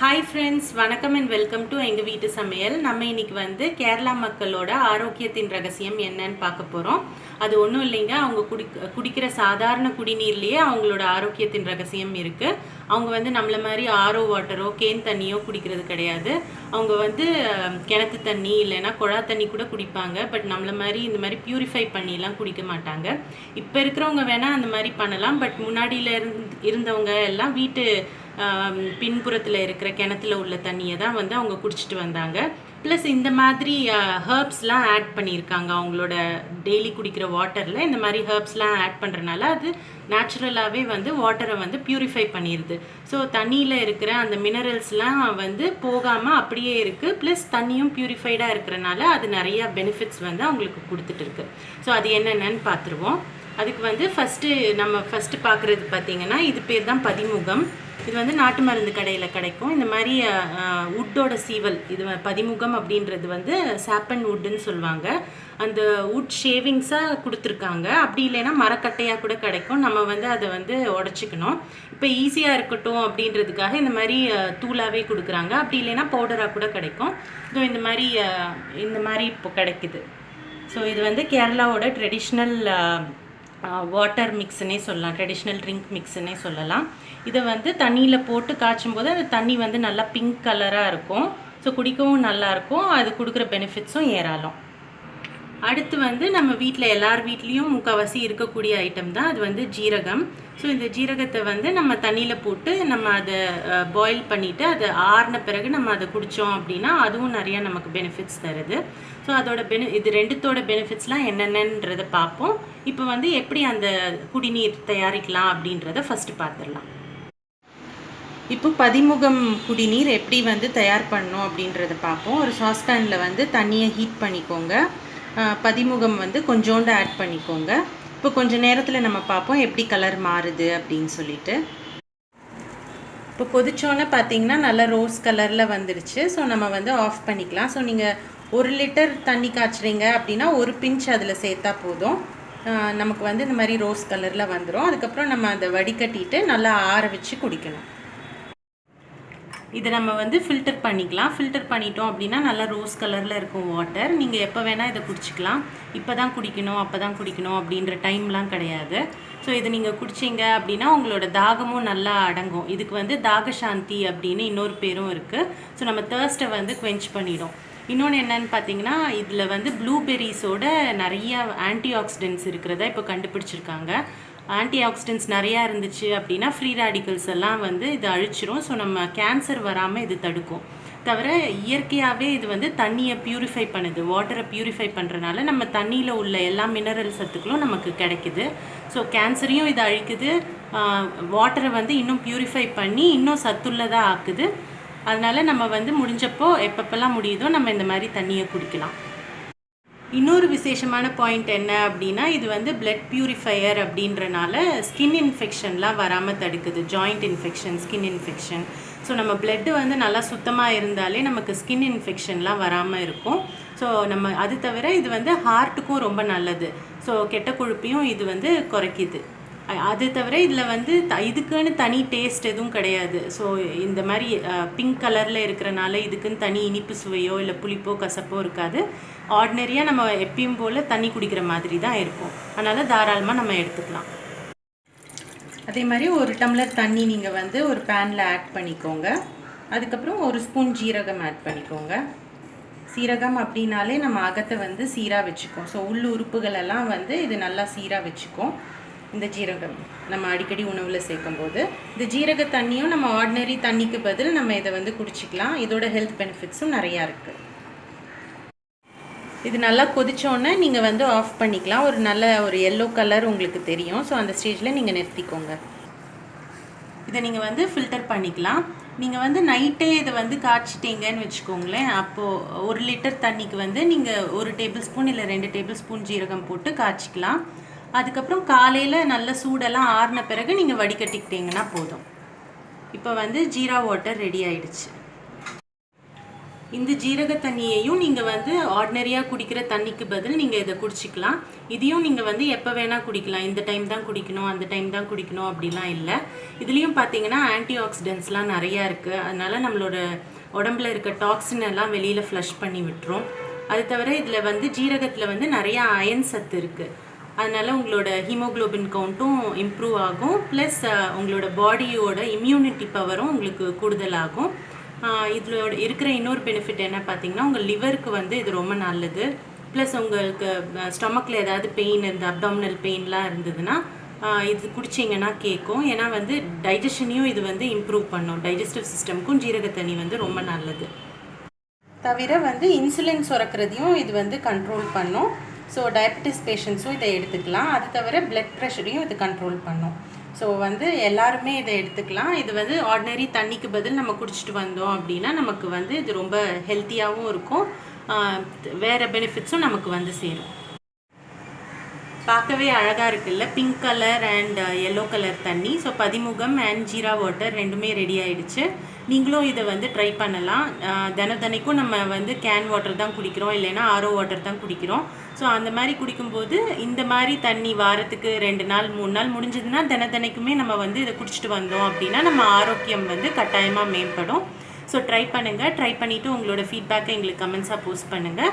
Hi friends வணக்கம் and welcome to எங்கள் வீட்டு சமையல். நம்ம இன்றைக்கி வந்து கேரளா மக்களோட ஆரோக்கியத்தின் ரகசியம் என்னன்னு பார்க்க போகிறோம் அது ஒன்றும் இல்லைங்க அவங்க குடி குடிக்கிற சாதாரண குடிநீர்லேயே அவங்களோட ஆரோக்கியத்தின் ரகசியம் இருக்குது அவங்க வந்து நம்மள மாதிரி ஆரோ வாட்டரோ கேன் தண்ணியோ குடிக்கிறது கிடையாது. அவங்க வந்து கிணத்து தண்ணி இல்லைன்னா குழா தண்ணி கூட குடிப்பாங்க. பட் நம்மள மாதிரி இந்த மாதிரி பியூரிஃபை பண்ணிலாம் குடிக்க மாட்டாங்க. இப்போ இருக்கிறவங்க வேணால் அந்த மாதிரி பண்ணலாம். பட் முன்னாடியில் இருந் இருந்தவங்க எல்லாம் வீட்டு பின்புறத்தில் இருக்கிற கிணத்துல உள்ள தண்ணியை தான் வந்து அவங்க குடிச்சிட்டு வந்தாங்க. ப்ளஸ் இந்த மாதிரி ஹர்ப்ஸ்லாம் ஆட் பண்ணியிருக்காங்க. அவங்களோட டெய்லி குடிக்கிற வாட்டரில் இந்த மாதிரி ஹர்ப்ஸ்லாம் ஆட் பண்ணுறனால அது நேச்சுரலாகவே வந்து வாட்டரை வந்து ப்யூரிஃபை பண்ணிடுது ஸோ தண்ணியில் இருக்கிற அந்த மினரல்ஸ்லாம் வந்து போகாமல் அப்படியே இருக்குது ப்ளஸ் தண்ணியும் ப்யூரிஃபைடாக இருக்கிறனால அது நிறையா பெனிஃபிட்ஸ் வந்து அவங்களுக்கு கொடுத்துட்டு இருக்கு. ஸோ அது என்னென்னன்னு பார்த்துருவோம். அதுக்கு வந்து ஃபஸ்ட்டு நம்ம ஃபஸ்ட்டு பார்க்குறது பார்த்திங்கன்னா இது பேர் தான் பதிமுகம். இது வந்து நாட்டு மருந்து கடையில் கிடைக்கும். இந்த மாதிரி உட்டோட சீவல் இது பதிமுகம் அப்படின்றது வந்து சாப்பன் உட்டுன்னு சொல்லுவாங்க. அந்த வுட் ஷேவிங்ஸாக கொடுத்துருக்காங்க. அப்படி இல்லைன்னா மரக்கட்டையாக கூட கிடைக்கும். நம்ம வந்து அதை வந்து உடச்சிக்கணும். இப்போ ஈஸியாக இருக்கட்டும் அப்படின்றதுக்காக இந்த மாதிரி தூளாகவே கொடுக்குறாங்க. அப்படி இல்லைன்னா பவுடராக கூட கிடைக்கும். ஸோ இந்த மாதிரி இந்த மாதிரி இப்போ கிடைக்குது. ஸோ இது வந்து கேரளாவோட ட்ரெடிஷ்னல் வாட்டர் மிக்ஸ்னே சொல்லலாம் ட்ரெடிஷ்னல் ட்ரிங்க் மிக்ஸ்னே சொல்லலாம். இதை வந்து தண்ணியில் போட்டு காய்ச்சும் போது அந்த தண்ணி வந்து நல்லா பிங்க் கலராக இருக்கும். ஸோ குடிக்கவும் நல்லாயிருக்கும் அது கொடுக்குற பெனிஃபிட்ஸும் ஏராளம். அடுத்து வந்து நம்ம வீட்டில் எல்லார் வீட்லேயும் முக்கால்வாசி இருக்கக்கூடிய ஐட்டம் தான். அது வந்து ஜீரகம். ஸோ இந்த ஜீரகத்தை வந்து நம்ம தண்ணியில் போட்டு நம்ம அதை பாயில் பண்ணிவிட்டு அதை ஆறின பிறகு நம்ம அதை குடித்தோம் அப்படின்னா அதுவும் நிறையா நமக்கு பெனிஃபிட்ஸ் தருது. ஸோ அதோட பெனி இது ரெண்டுத்தோட பெனிஃபிட்ஸ்லாம் என்னென்னன்றதை பார்ப்போம். இப்போ வந்து எப்படி அந்த குடிநீர் தயாரிக்கலாம் அப்படின்றத ஃபஸ்ட்டு பார்த்துடலாம். இப்போ பதிமுகம் குடிநீர் எப்படி வந்து தயார் பண்ணணும் அப்படின்றத பார்ப்போம். ஒரு சாஸ்பேனில் வந்து தண்ணியை ஹீட் பண்ணிக்கோங்க. பதிமுகம் வந்து கொஞ்சோண்டு ஆட் பண்ணிக்கோங்க. இப்போ கொஞ்சம் நேரத்தில் நம்ம பார்ப்போம் எப்படி கலர் மாறுது அப்படின்னு சொல்லிட்டு. இப்போ கொதிச்சோன்னே பார்த்தீங்கன்னா நல்லா ரோஸ் கலரில் வந்துருச்சு. ஸோ நம்ம வந்து ஆஃப் பண்ணிக்கலாம். ஸோ நீங்கள் ஒரு லிட்டர் தண்ணி காய்ச்சுறீங்க அப்படின்னா ஒரு பிஞ்ச் அதில் சேர்த்தா போதும். நமக்கு வந்து இந்த மாதிரி ரோஸ் கலரில் வந்துடும் அதுக்கப்புறம் நம்ம அதை வடிகட்டிட்டு நல்லா ஆற வச்சு குடிக்கணும் இதை நம்ம வந்து ஃபில்டர் பண்ணிக்கலாம். ஃபில்டர் பண்ணிட்டோம் அப்படின்னா நல்லா ரோஸ் கலரில் இருக்கும் வாட்டர் நீங்கள் எப்போ வேணால் இதை குடிச்சிக்கலாம். இப்போ தான் குடிக்கணும் அப்போ தான் குடிக்கணும் அப்படின்ற டைம்லாம் கிடையாது. ஸோ இதை நீங்கள் குடிச்சிங்க அப்படின்னா உங்களோட தாகமும் நல்லா அடங்கும். இதுக்கு வந்து தாகசாந்தி அப்படின்னு இன்னொரு பேரும் இருக்குது ஸோ நம்ம தேர்ஸ்ட்டை வந்து குவென்ச் பண்ணிடும். இன்னொன்று என்னன்னு பார்த்தீங்கன்னா இதில் வந்து ப்ளூபெர்ரிஸோட நிறைய ஆன்டி ஆக்சிடென்ட்ஸ் இருக்கிறதா இப்போ கண்டுபிடிச்சிருக்காங்க. ஆன்டி ஆக்சிடென்ட்ஸ் நிறையா இருந்துச்சு அப்படின்னா ஃப்ரீ ரேடிக்கல்ஸ் எல்லாம் வந்து இது அழிச்சிரும். ஸோ நம்ம கேன்சர் வராமல் இது தடுக்கும். தவிர இயற்கையாகவே இது வந்து தண்ணியை பியூரிஃபை பண்ணுது. வாட்டரை பியூரிஃபை பண்ணுறனால நம்ம தண்ணியில் உள்ள எல்லா மினரல் சத்துக்களும் நமக்கு கிடைக்குது. ஸோ கேன்சரையும் இது அழிக்குது. வாட்டரை வந்து இன்னும் பியூரிஃபை பண்ணி இன்னும் சத்துள்ளதாக ஆக்குது. அதனால் நம்ம வந்து முடிஞ்சப்போ எப்பப்பெல்லாம் முடியுதோ நம்ம இந்த மாதிரி தண்ணியை குடிக்கலாம். இன்னொரு விசேஷமான பாயிண்ட் என்ன அப்படின்னா இது வந்து பிளட் பியூரிஃபையர் அப்படின்றனால ஸ்கின் இன்ஃபெக்ஷன்லாம் வராமல் தடுக்குது. Joint infection skin infection so நம்ம பிளட்டு வந்து நல்லா சுத்தமாக இருந்தாலே நமக்கு ஸ்கின் இன்ஃபெக்ஷன்லாம் வராமல் இருக்கும். ஸோ நம்ம அது தவிர இது வந்து ஹார்ட்டுக்கும் ரொம்ப நல்லது. ஸோ கெட்ட கொழுப்பையும் இது வந்து குறைக்குது. அது தவிர இதில் வந்து த இதுக்குன்னு தனி டேஸ்ட் எதுவும் கிடையாது. ஸோ இந்த மாதிரி பிங்க் கலரில் இருக்கிறனால இதுக்குன்னு தனி இனிப்பு சுவையோ இல்லை புளிப்போ கசப்போ இருக்காது. ஆர்டினரியாக நம்ம எப்பயும் போல் தண்ணி குடிக்கிற மாதிரி தான் இருக்கும். அதனால் தாராளமாக நம்ம எடுத்துக்கலாம். அதே மாதிரி ஒரு டம்ளர் தண்ணி நீங்கள் வந்து ஒரு பேனில் ஆட் பண்ணிக்கோங்க. அதுக்கப்புறம் ஒரு ஸ்பூன் ஜீரகம் ஆட் பண்ணிக்கோங்க. சீரகம் அப்படின்னாலே நம்ம அகத்தை வந்து சீராக வச்சுக்கும். ஸோ உள் உறுப்புகள் எல்லாம் வந்து இது நல்லா சீராக வச்சுக்கும். இந்த ஜீரகம் நம்ம அடிக்கடி உணவில் சேர்க்கும்போது. இந்த ஜீரக தண்ணியும் நம்ம ஆர்டினரி தண்ணிக்கு பதில் நம்ம இதை வந்து குடிச்சிக்கலாம். இதோட ஹெல்த் பெனிஃபிட்ஸும் நிறையா இருக்குது இது நல்லா கொதிச்சோன்னே நீங்கள் வந்து ஆஃப் பண்ணிக்கலாம். ஒரு நல்ல ஒரு எல்லோ கலர் உங்களுக்கு தெரியும். ஸோ அந்த ஸ்டேஜில் நீங்கள் நிறுத்திக்கோங்க. இதை நீங்கள் வந்து ஃபில்டர் பண்ணிக்கலாம். நீங்கள் வந்து நைட்டே இதை வந்து காய்ச்சிட்டீங்கன்னு வச்சுக்கோங்களேன். அப்போது ஒரு லிட்டர் தண்ணிக்கு வந்து நீங்கள் ஒரு டேபிள் ஸ்பூன் இல்லை ரெண்டு டேபிள் ஸ்பூன் ஜீரகம் போட்டு காய்ச்சிக்கலாம். அதுக்கப்புறம் காலையில் நல்ல சூடெல்லாம் ஆறின பிறகு நீங்கள் வடிகட்டிக்கிட்டீங்கன்னா போதும். இப்போ வந்து ஜீரா வாட்டர் ரெடி ஆயிடுச்சு. இந்த ஜீரக தண்ணியையும் நீங்கள் வந்து ஆர்டினரியாக குடிக்கிற தண்ணிக்கு பதில் நீங்கள் இதை குடிச்சிக்கலாம். இதையும் நீங்கள் வந்து எப்போ வேணால் குடிக்கலாம். இந்த டைம் தான் குடிக்கணும் அந்த டைம் தான் குடிக்கணும் அப்படிலாம் இல்லை. இதுலேயும் பார்த்தீங்கன்னா ஆன்டி ஆக்சிடென்ட்ஸ்லாம் நிறையா இருக்குது அதனால் நம்மளோட உடம்புல இருக்க டாக்ஸின் எல்லாம் வெளியில் ஃப்ளஷ் பண்ணி விட்டுரும். அது தவிர இதில் வந்து ஜீரகத்தில் வந்து நிறையா அயன் சத்து இருக்குது அதனால் உங்களோட ஹீமோகுளோபின் கவுண்ட்டும் இம்ப்ரூவ் ஆகும். ப்ளஸ் உங்களோட பாடியோட இம்யூனிட்டி பவரும் உங்களுக்கு கூடுதலாகும். இதோட இருக்கிற இன்னொரு பெனிஃபிட் என்ன பார்த்தீங்கன்னா உங்கள் லிவருக்கு வந்து இது ரொம்ப நல்லது. ப்ளஸ் உங்களுக்கு ஸ்டொமக்கில் ஏதாவது பெயின் இருந்து அப்டாமினல் பெயின்லாம் இருந்ததுன்னா இது குடிச்சிங்கன்னா கேட்கும் ஏன்னா வந்து டைஜஷனையும் இது வந்து இம்ப்ரூவ் பண்ணும். டைஜஸ்டிவ் சிஸ்டம்க்கும் ஜீரக தண்ணி வந்து ரொம்ப நல்லது. தவிர வந்து இன்சுலின் சுரக்கிறதையும் இது வந்து கண்ட்ரோல் பண்ணும். ஸோ டயபெட்டிஸ் பேஷண்ட்ஸும் இதை எடுத்துக்கலாம். அது தவிர பிளட் ப்ரெஷரையும் இது கண்ட்ரோல் பண்ணும். ஸோ வந்து எல்லாருமே இதை எடுத்துக்கலாம். இது வந்து ஆர்டினரி தண்ணிக்கு பதில் நம்ம குடிச்சிட்டு வந்தோம் அப்படின்னா நமக்கு வந்து இது ரொம்ப ஹெல்த்தியாகவும் இருக்கும். வேறு பெனிஃபிட்ஸும் நமக்கு வந்து சேரும். பார்க்கவே அழகாக இருக்குல்ல? Pink colour and yellow colour தண்ணி. ஸோ பதிமுகம் அண்ட் ஜீரா வாட்டர் ரெண்டுமே ரெடி ஆகிடுச்சு நீங்களும் இதை வந்து ட்ரை பண்ணலாம். அஹ் தினைக்கும் நம்ம வந்து கேன் வாட்டர் தான் குடிக்கிறோம். இல்லைன்னா ஆரோ வாட்டர் தான் குடிக்கிறோம். ஸோ அந்த மாதிரி குடிக்கும்போது இந்த மாதிரி தண்ணி வாரத்துக்கு ரெண்டு நாள் மூணு நாள் முடிஞ்சதுன்னா தின தினைக்குமே நம்ம வந்து இதை குடிச்சிட்டு வந்தோம் அப்படின்னா நம்ம ஆரோக்கியம் வந்து கட்டாயமாக மேம்படும். ஸோ ட்ரை பண்ணுங்கள் ட்ரை பண்ணிவிட்டு உங்களோட ஃபீட்பேக்கை எங்களுக்கு கமெண்ட்ஸாக போஸ்ட் பண்ணுங்கள்